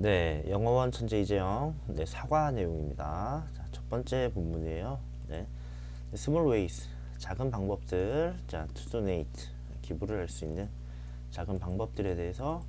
네, 영어원 천재 이재영. 네, 사과 내용입니다. 자, 첫 번째 본문이에요. 네. small ways. 작은 방법들. 자, to donate. 기부를 할 수 있는 작은 방법들에 대해서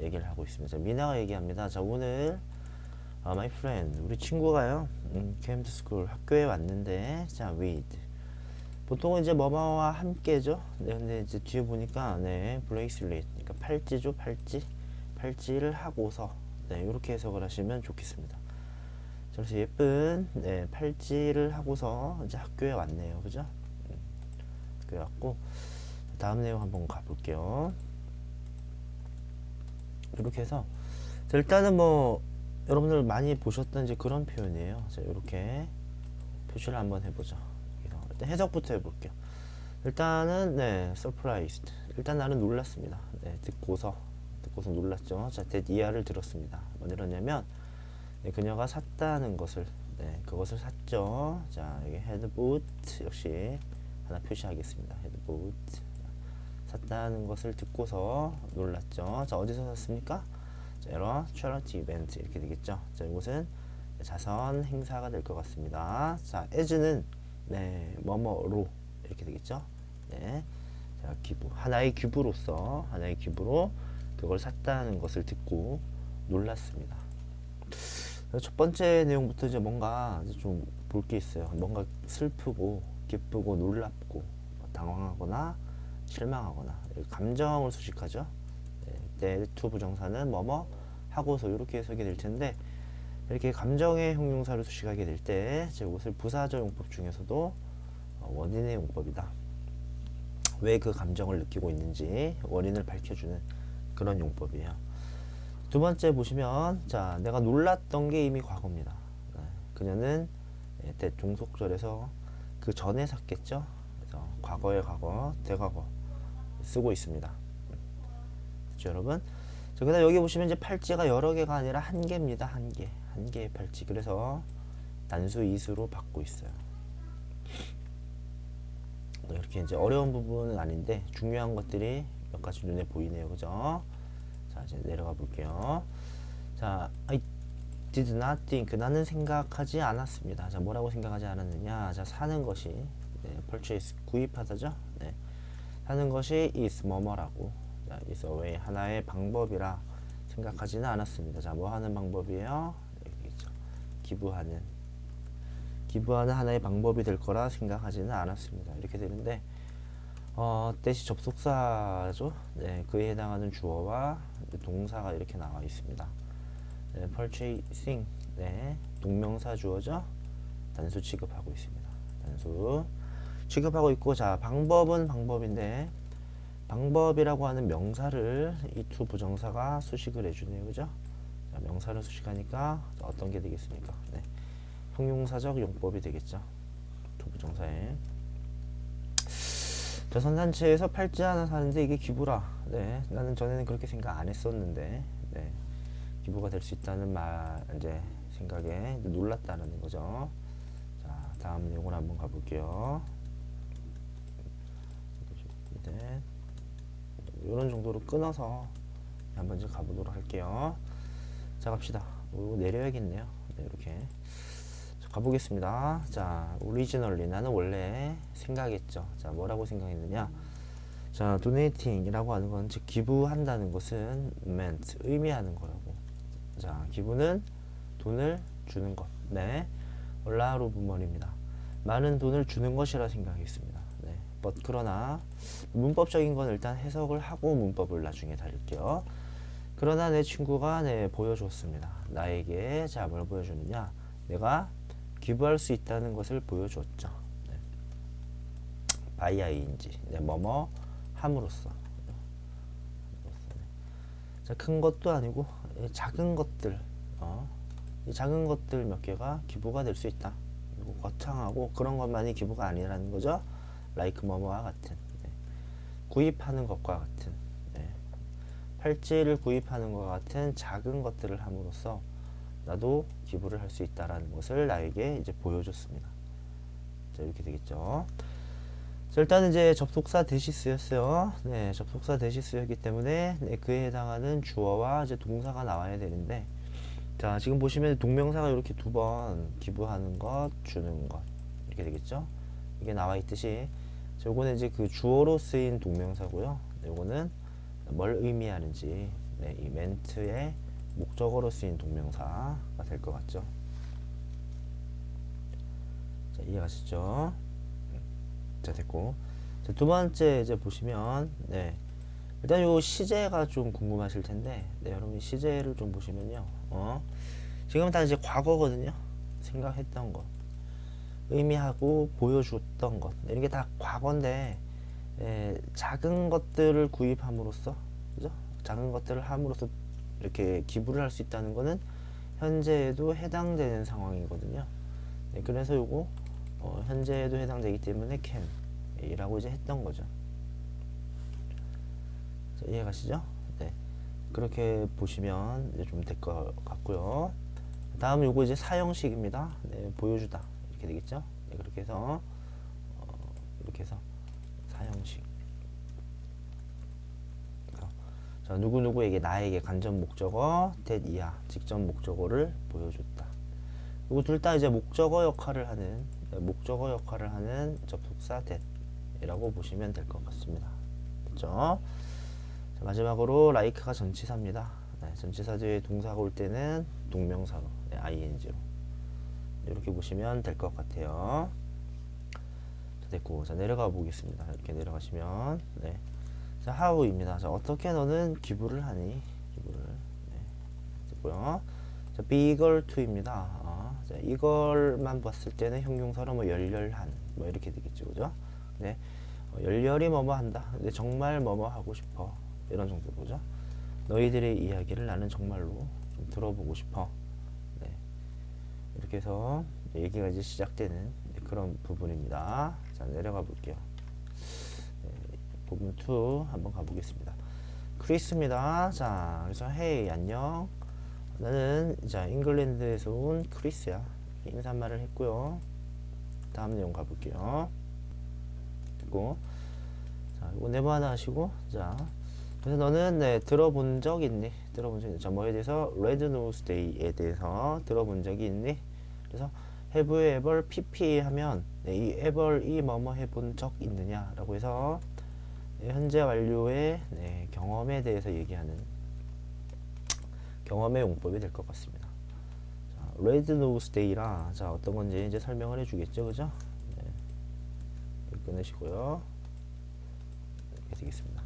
얘기를 하고 있습니다. 자, 미나가 얘기합니다. 자, 오늘 아, my friend, 우리 친구가요. 음, came to school. 학교에 왔는데 자, with. 보통은 이제 뭐뭐와 함께죠. 네, 근데 이제 뒤에 보니까 네, bracelet. 그러니까 팔찌죠, 팔찌. 팔찌를 하고서 네, 이렇게 해석을 하시면 좋겠습니다. 자, 그래서 예쁜 네, 팔찌를 하고서 이제 학교에 왔네요. 그죠? 음, 학교에 왔고 다음 내용 한번 가볼게요. 이렇게 해서 자, 일단은 뭐 여러분들 많이 보셨던 이제 그런 표현이에요. 자, 이렇게 표시를 한번 해보죠. 일단 해석부터 해볼게요. 일단은 네, surprised. 일단 나는 놀랐습니다. 네, 듣고서 듣고서 놀랐죠. 자, that 이하를 들었습니다. 뭐 이러냐면 네, 그녀가 샀다는 것을 네, 그것을 샀죠. 자, 여기 had bought 역시 하나 표시하겠습니다. had bought 샀다는 것을 듣고서 놀랐죠. 자, 어디서 샀습니까? 자, 여러 charity event 이렇게 되겠죠. 자, 이곳은 자선 행사가 될 것 같습니다. 자, as는 네, 뭐뭐로 이렇게 되겠죠. 네. 자, 기부. 하나의 기부로서 하나의 기부로 그걸 샀다는 것을 듣고 놀랐습니다. 첫 번째 내용부터 이제 뭔가 좀 볼 게 있어요. 뭔가 슬프고 기쁘고 놀랍고 뭐 당황하거나 실망하거나 감정을 수식하죠. 네, 투 부정사는 뭐뭐 하고서 이렇게 해석이 될 텐데 이렇게 감정의 형용사를 수식하게 될때 이것을 부사적 용법 중에서도 어, 원인의 용법이다. 왜 그 감정을 느끼고 있는지 원인을 밝혀주는 그런 용법이에요. 두 번째 보시면 자 내가 놀랐던 게 이미 과거입니다. 네, 그녀는 예, 대종속절에서 그 전에 샀겠죠. 그래서 과거의 과거, 대과거 쓰고 있습니다. 그렇죠, 여러분? 자, 그다음 여기 보시면 이제 팔찌가 여러 개가 아니라 한 개입니다. 한 개, 한 개의 팔찌. 그래서 단수 이수로 받고 있어요. 뭐 이렇게 이제 어려운 부분은 아닌데 중요한 것들이 몇 가지 눈에 보이네요, 그죠? 자 이제 내려가 볼게요. 자, I did not think. 나는 생각하지 않았습니다. 자, 뭐라고 생각하지 않았느냐? 자, 사는 것이 네, purchase 구입하다죠. 네, 사는 것이 is 뭐뭐라고. 자, is a way 하나의 방법이라 생각하지는 않았습니다. 자, 뭐 하는 방법이에요? 여기 있죠. 기부하는 기부하는 하나의 방법이 될 거라 생각하지는 않았습니다. 이렇게 되는데 어, 뜻이 접속사죠. 네, 그에 해당하는 주어와 동사가 이렇게 나와 있습니다. 네, purchasing, 네, 동명사 주어죠. 단수 취급하고 있습니다. 단수 취급하고 있고, 자, 방법은 방법인데, 방법이라고 하는 명사를 이투 부정사가 수식을 해 주네요. 그죠? 자, 명사를 수식하니까 어떤 게 되겠습니까? 네, 형용사적 용법이 되겠죠. 투 부정사에. 저 선산체에서 팔찌 하나 사는데 이게 기부라. 네, 나는 전에는 그렇게 생각 안 했었는데, 네, 기부가 될 수 있다는 말 이제 생각에 놀랐다는 거죠. 자, 다음 내용을 한번 가볼게요. 네, 이런 정도로 끊어서 한번 이제 가보도록 할게요. 자, 갑시다. 이거 내려야겠네요. 네, 이렇게. 가보겠습니다. 자, 오리지널 리 나는 원래 생각했죠. 자, 뭐라고 생각했느냐? 자, donating이라고 하는 건 즉 기부한다는 것은 meant 의미하는 거라고. 자, 기부는 돈을 주는 것. 네, 올라로 부머입니다 많은 돈을 주는 것이라 생각했습니다. 네, but 그러나 문법적인 건 일단 해석을 하고 문법을 나중에 다룰게요. 그러나 내 친구가 네 보여줬습니다. 나에게 자 뭘 보여주느냐? 내가 기부할 수 있다는 것을 보여줬죠. 네. 바이아이인지 네, 뭐뭐 함으로써. 자, 큰 것도 아니고 작은 것들, 어, 이 작은 것들 몇 개가 기부가 될 수 있다. 그리고 거창하고 그런 것만이 기부가 아니라는 거죠. 라이크 뭐뭐와 같은 네. 구입하는 것과 같은 네. 팔찌를 구입하는 것과 같은 작은 것들을 함으로써 나도 기부를 할 수 있다라는 것을 나에게 이제 보여줬습니다. 자, 이렇게 되겠죠. 자, 일단 이제 접속사 대시 쓰였어요. 네, 접속사 대시 쓰였기 때문에 네, 그에 해당하는 주어와 이제 동사가 나와야 되는데 자, 지금 보시면 동명사가 이렇게 두 번 기부하는 것, 주는 것 이렇게 되겠죠? 이게 나와 있듯이 자, 요거는 이제 그 주어로 쓰인 동명사고요. 네, 요거는 뭘 의미하는지 네, 이 멘트의 목적어로 쓰인 동명사가 될 것 같죠? 자, 이해가시죠? 자, 됐고. 자, 두 번째 이제 보시면 네. 일단 요 시제가 좀 궁금하실 텐데 네, 여러분 시제를 좀 보시면요. 어? 지금 다 이제 과거거든요. 생각했던 것. 의미하고 보여줬던 것. 이런 게 다 과거인데 에, 작은 것들을 구입함으로써 그죠? 작은 것들을 함으로써 이렇게 기부를 할 수 있다는 거는 현재에도 해당되는 상황이거든요. 네, 그래서 요거 어, 현재에도 해당되기 때문에 can이라고 이제 했던 거죠. 자, 이해가시죠? 네. 그렇게 보시면 이제 좀 될 것 같고요. 다음 요거 이제 사형식입니다. 네, 보여주다 이렇게 되겠죠? 네, 그렇게 해서 어, 이렇게 해서 자, 누구누구에게 나에게 간접 목적어 that 이하 직접 목적어를 보여줬다. 요거 둘 다 이제 목적어 역할을 하는 네, 목적어 역할을 하는 접속사 that이라고 보시면 될 것 같습니다. 그렇죠? 자, 마지막으로 like가 전치사입니다. 네, 전치사 뒤에 동사가 올 때는 동명사로 네, ing로 이렇게 보시면 될 것 같아요. 자, 됐고 자 내려가 보겠습니다. 이렇게 내려가시면 네. 자 how입니다. 자 어떻게 너는 기부를 하니? 기부를 네. 됐고요. 자 to입니다. 아, 자 이걸만 봤을 때는 형용사로 뭐 열렬한 뭐 이렇게 되겠죠, 그죠? 네. 어, 열렬히 뭐뭐 한다. 근데 정말 뭐뭐 하고 싶어. 이런 정도로죠. 너희들의 이야기를 나는 정말로 좀 들어보고 싶어. 네. 이렇게 해서 얘기가 이제 시작되는 그런 부분입니다. 자, 내려가 볼게요. 네, 부분 2 한번 가보겠습니다. 크리스입니다. 자, 그래서 헤이 안녕. 나는 자 잉글랜드에서 온 크리스야. 인사말을 했고요. 다음 내용 가볼게요. 됐고, 자 이거 네버 하나 하시고, 자 그래서 너는 네, 들어본 적 있니? 들어본 적 있니? 자, 뭐에 대해서 레드 노스 데이에 대해서 들어본 적이 있니? 그래서 have you ever pp 하면 네, 이 ever 이 뭐뭐 해본 적 있느냐라고 해서 네, 현재 완료의 네, 경험에 대해서 얘기하는 경험의 용법이 될 것 같습니다. 자, 레드 노스 데이라 자 어떤 건지 이제 설명을 해주겠죠, 그죠? 네. 끊으시고요. 이렇게 되겠습니다.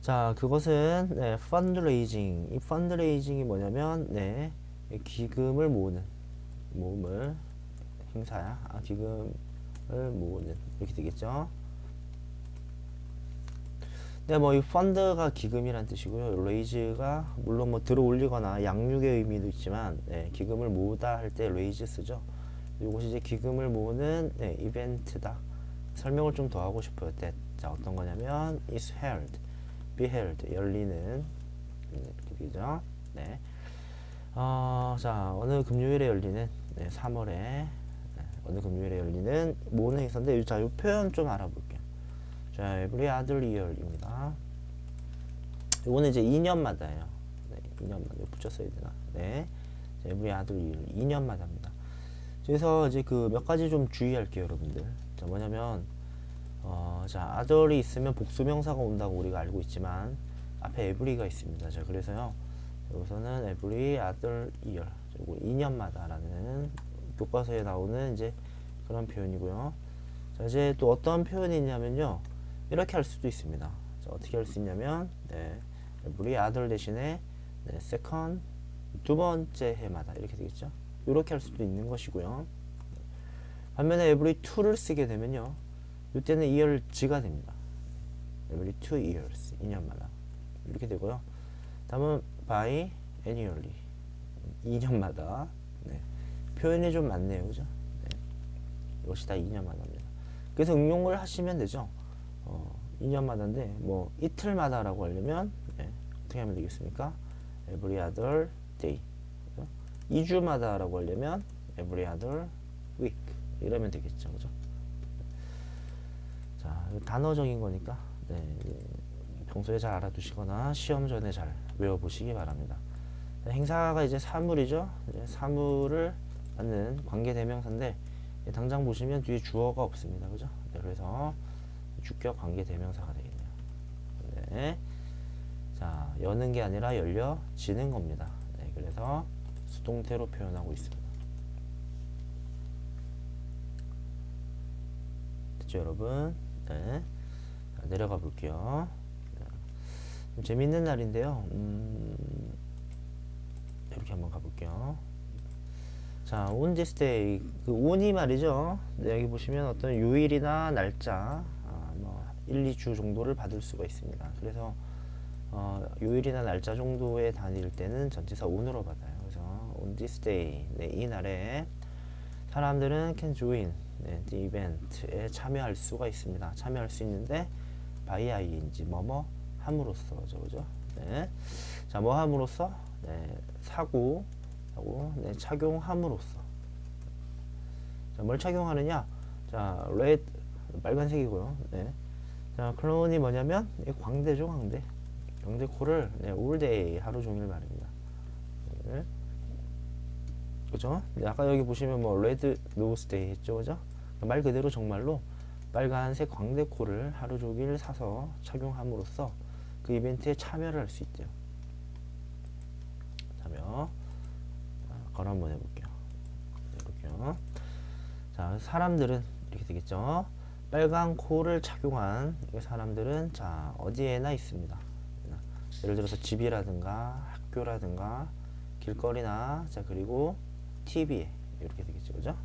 자, 그것은 네, 펀드레이징. 이 펀드레이징이 뭐냐면 네, 기금을 모으는 모음을 행사야. 아, 기금을 모으는 이렇게 되겠죠. 네, 뭐 이 펀드가 기금이란 뜻이고요. 레이즈가 물론 뭐 들어 올리거나 양육의 의미도 있지만 네, 기금을 모으다 할 때 레이즈 쓰죠. 이것이 이제 기금을 모으는 네, 이벤트다. 설명을 좀 더 하고 싶어요. that. 자, 어떤 거냐면 is held. be held 열리는 이렇게 되죠. 네. 어, 자 어느 금요일에 열리는 네, 3월에 네, 어느 금요일에 열리는 모는 행사인데 자, 이 표현 좀 알아볼게요. 자, every other year입니다. 이거는 이제 2년마다예요. 네, 2년마다 이거 붙였어야 되나? 네, 자, every other year 2년마다입니다. 그래서 이제 그 몇 가지 좀 주의할게요, 여러분들. 자, 뭐냐면 어, 자, other이 있으면 복수명사가 온다고 우리가 알고 있지만 앞에 every가 있습니다. 자, 그래서요. 여기서는 every other year. 그리고 2년마다라는 교과서에 나오는 이제 그런 표현이고요. 자, 이제 또 어떤 표현이 있냐면요. 이렇게 할 수도 있습니다. 자, 어떻게 할 수 있냐면 네, every other 대신에 네, second 두 번째 해마다 이렇게 되겠죠. 이렇게 할 수도 있는 것이고요. 반면에 every two를 쓰게 되면요. 이때는 years가 됩니다. every two years 2년마다 이렇게 되고요. 다음은 by annually 2년마다 네. 표현이 좀 많네요, 그죠? 네. 이것이 다 2년마다입니다. 그래서 응용을 하시면 되죠. 어, 2년마다인데 뭐 이틀마다라고 하려면 네. 어떻게 하면 되겠습니까? every other day 2주마다라고 하려면 every other week 이러면 되겠죠, 그죠? 자, 단어적인 거니까 네, 평소에 잘 알아두시거나 시험 전에 잘 외워보시기 바랍니다. 행사가 이제 사물이죠. 이제 사물을 갖는 관계 대명사인데 예, 당장 보시면 뒤에 주어가 없습니다. 그죠? 네, 그래서 주격 관계 대명사가 되겠네요. 네. 자, 여는 게 아니라 열려지는 겁니다. 네, 그래서 수동태로 표현하고 있습니다. 됐죠, 여러분? 네. 자, 내려가 볼게요. 네. 좀 재밌는 날인데요. 음, 이렇게 한번 가볼게요. 자, on this day. 그 on이 말이죠. 네, 여기 보시면 어떤 요일이나 날짜, 1, 2주 정도를 받을 수가 있습니다. 그래서 어, 요일이나 날짜 정도에 다닐 때는 전치사 on으로 받아요. 그래서 on this day. 네, 이 날에 사람들은 can join 네, the event에 참여할 수가 있습니다. 참여할 수 있는데 by ing 뭐뭐 함으로써죠, 그죠? 네. 자, 뭐 함으로써? 네, 사고, 하고, 네, 착용함으로써. 자, 뭘 착용하느냐? 자, red 빨간색이고요. 네. 자, 클론이 뭐냐면 이 광대죠, 광대. 광대 코를 네, day 하루 종일 말입니다. 네. 그죠? 네, 아까 여기 보시면 뭐 레드 노스 데이 했죠, 그죠? 말 그대로 정말로 빨간색 광대코를 하루 종일 사서 착용함으로써 그 이벤트에 참여를 할 수 있대요. 참여. 자, 걸어 한번 해볼게요. 네, 이렇게요. 자, 사람들은 이렇게 되겠죠. 빨간 코를 착용한 이 사람들은 자 어디에나 있습니다. 예를 들어서 집이라든가 학교라든가 길거리나 자 그리고 TV에 이렇게 되겠죠, 그죠?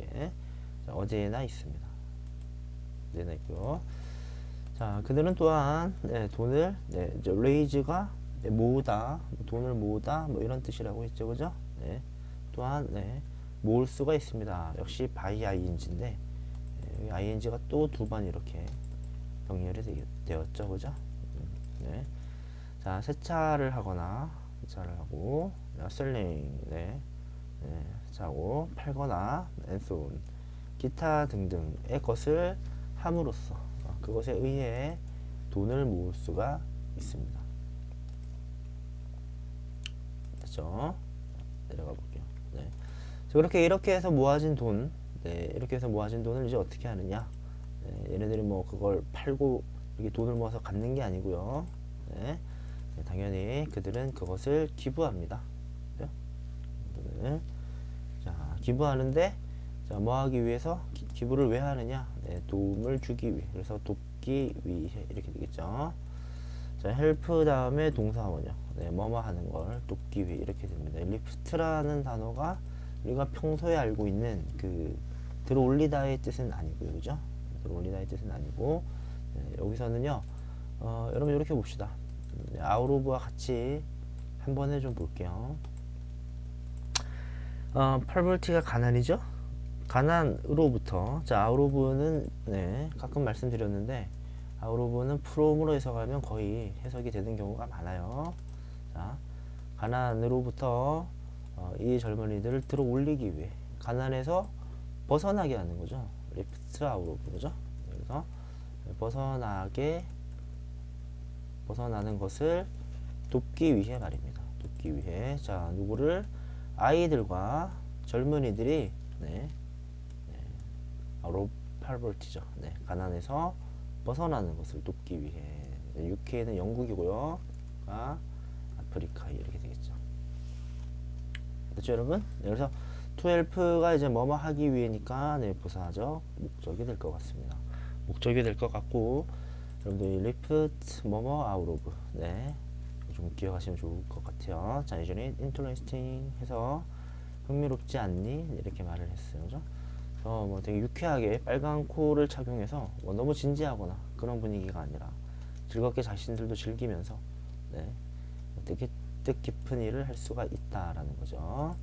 예. 자, 어디에나 있습니다. 어디에나 있고요. 자, 그들은 또한 네, 돈을 네, raise가 네, 모으다, 돈을 모으다 뭐 이런 뜻이라고 했죠, 그죠? 네. 또한 네, 모을 수가 있습니다. 역시 ing인데 네, ing가 또 두 번 이렇게 병렬이 되, 되었죠, 그죠? 음, 네. 자, 세차를 하거나 세차를 하고 셀링, 네, 네, 자고 팔거나 so on. 기타 등등의 것을 함으로써 어, 그것에 의해 돈을 모을 수가 있습니다. 됐죠? 내려가 볼게요. 네. 자, 그렇게 이렇게 해서 모아진 돈, 네, 이렇게 해서 모아진 돈을 이제 어떻게 하느냐? 네, 얘네들이 뭐 그걸 팔고 이렇게 돈을 모아서 갖는 게 아니고요. 네. 네, 당연히 그들은 그것을 기부합니다. 그죠? 네. 자, 기부하는데 자, 뭐 하기 위해서 기, 기부를 왜 하느냐? 네, 도움을 주기 위해. 그래서 돕기 위해 이렇게 되겠죠. 자, help 다음에 동사원요. 네, 뭐뭐 하는 걸 돕기 위해 이렇게 됩니다. lift라는 단어가 우리가 평소에 알고 있는 그 들어올리다의 뜻은 아니고요. 그죠? 들어올리다의 뜻은 아니고 네, 여기서는요. 어, 여러분 이렇게 봅시다. 네, 아우로브와 같이 한 번에 좀 볼게요. 어, 팔볼티가 가난이죠? 가난으로부터 자 아우로브는 네 가끔 말씀드렸는데 아우로브는 프롬으로 해석하면 거의 해석이 되는 경우가 많아요. 자 가난으로부터 어, 이 젊은이들을 들어 올리기 위해 가난에서 벗어나게 하는 거죠. 리프트 아우로브 그죠? 그래서 벗어나게 벗어나는 것을 돕기 위해 말입니다. 돕기 위해 자 누구를 아이들과 젊은이들이 네, 네, 바로 팔볼티죠. 네, 가난에서 벗어나는 것을 돕기 위해 네, UK는 영국이고요. 아, 아프리카 이렇게 되겠죠. 됐죠, 여러분? 네, 그래서 to help가 이제 뭐뭐 하기 위해니까 네, 부사적 목적이 될 것 같습니다. 목적이 될 것 같고 여러분들 lift 뭐뭐 out of 네. 좀 기억하시면 좋을 것 같아요. 자, 예전에 interesting 해서 흥미롭지 않니? 이렇게 말을 했어요. 그죠? 어, 뭐 되게 유쾌하게 빨간 코를 착용해서 뭐 너무 진지하거나 그런 분위기가 아니라 즐겁게 자신들도 즐기면서 네. 되게 뜻깊은 일을 할 수가 있다라는 거죠.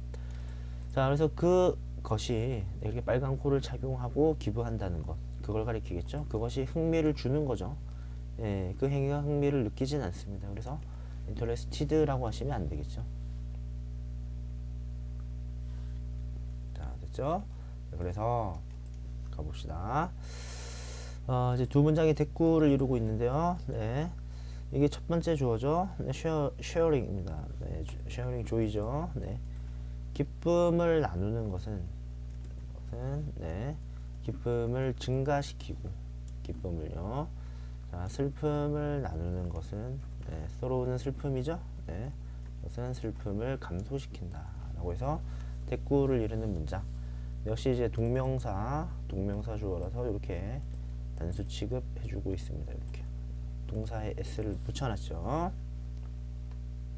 자, 그래서 그 것이 이렇게 빨간 코를 착용하고 기부한다는 것, 그걸 가리키겠죠. 그것이 흥미를 주는 거죠. 예, 그 행위가 흥미를 느끼진 않습니다. 그래서 interested라고 하시면 안 되겠죠. 자, 됐죠? 그래서 가봅시다. 어, 이제 두 문장의 대꾸를 이루고 있는데요. 네. 이게 첫 번째 주어죠. 네, 쉐어, 쉐어링입니다. 네, 주- 쉐어링 조이죠. 네. 기쁨을 나누는 것은, 것은 네, 기쁨을 증가시키고, 기쁨을요. 자, 슬픔을 나누는 것은, 네, 서로는 슬픔이죠. 네, 것은 슬픔을 감소시킨다. 라고 해서 대꾸를 이루는 문장. 역시 이제 동명사, 동명사 주어라서 이렇게 단수 취급해주고 있습니다. 이렇게 동사에 s를 붙여놨죠.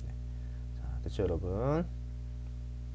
네. 자, 됐죠, 여러분?